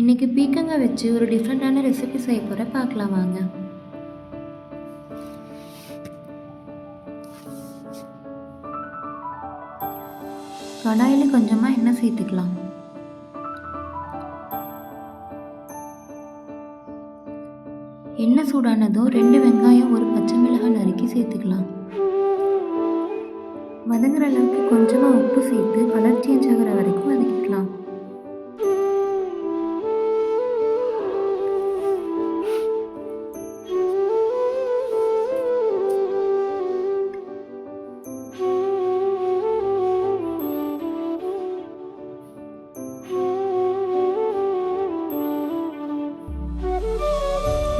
இன்றைக்கி பீக்கங்காய் வச்சு ஒரு டிஃப்ரெண்ட்டான ரெசிபி செய்ய போகிற பார்க்கலாம் வாங்க. கடாயில் கொஞ்சமாக எண்ணெய் சேர்த்துக்கலாம். எண்ணெய் சூடானதும் ரெண்டு வெங்காயம் ஒரு பச்சை மிளகாய் நறுக்கி சேர்த்துக்கலாம். வதங்குற அளவுக்கு கொஞ்சமாக உப்பு சேர்த்து கலர் சேஞ்ச் ஆகிற வரைக்கும் வதக்கிக்கலாம்.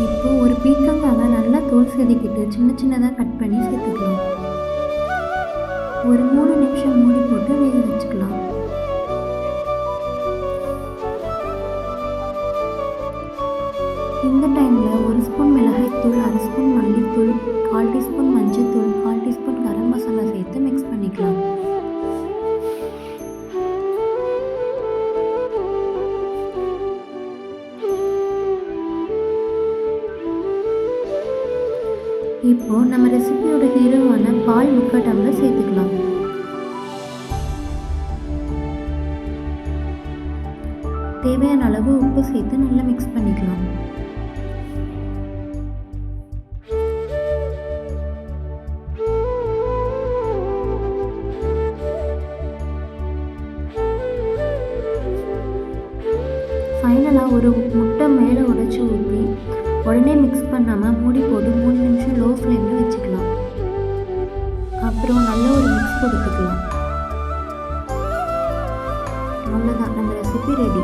இப்போ ஒரு பீக்கங்காக நல்லா தோல் செதுக்கிட்டு சின்ன சின்னதாக கட் பண்ணி சேர்த்துக்கலாம். ஒரு மூணு நிமிஷம் மூடி போட்டு வேக வச்சுக்கலாம். இந்த டைமில் ஒரு ஸ்பூன் மிளகாய்த்தூள் அரை ஸ்பூன் மல்லித்தூள் கால் டீஸ்பூன் இப்போ நம்ம ரெசிபியோட ஹீரோவான பால் முக்கா டம்ளர் சேர்த்துக்கலாம். தேவையான அளவு உப்பு சேர்த்து நல்லா மிக்ஸ் பண்ணிக்கலாம். ஃபைனலாக ஒரு முட்டை மேலே உடைச்சி ஊற்றி உடனே மிக்ஸ் பண்ணாமல் மூடி போட்டு மூடி கொடுத்துக்கலாம் அவ்வளோதான் நம்ம ரெசிபி ரெடி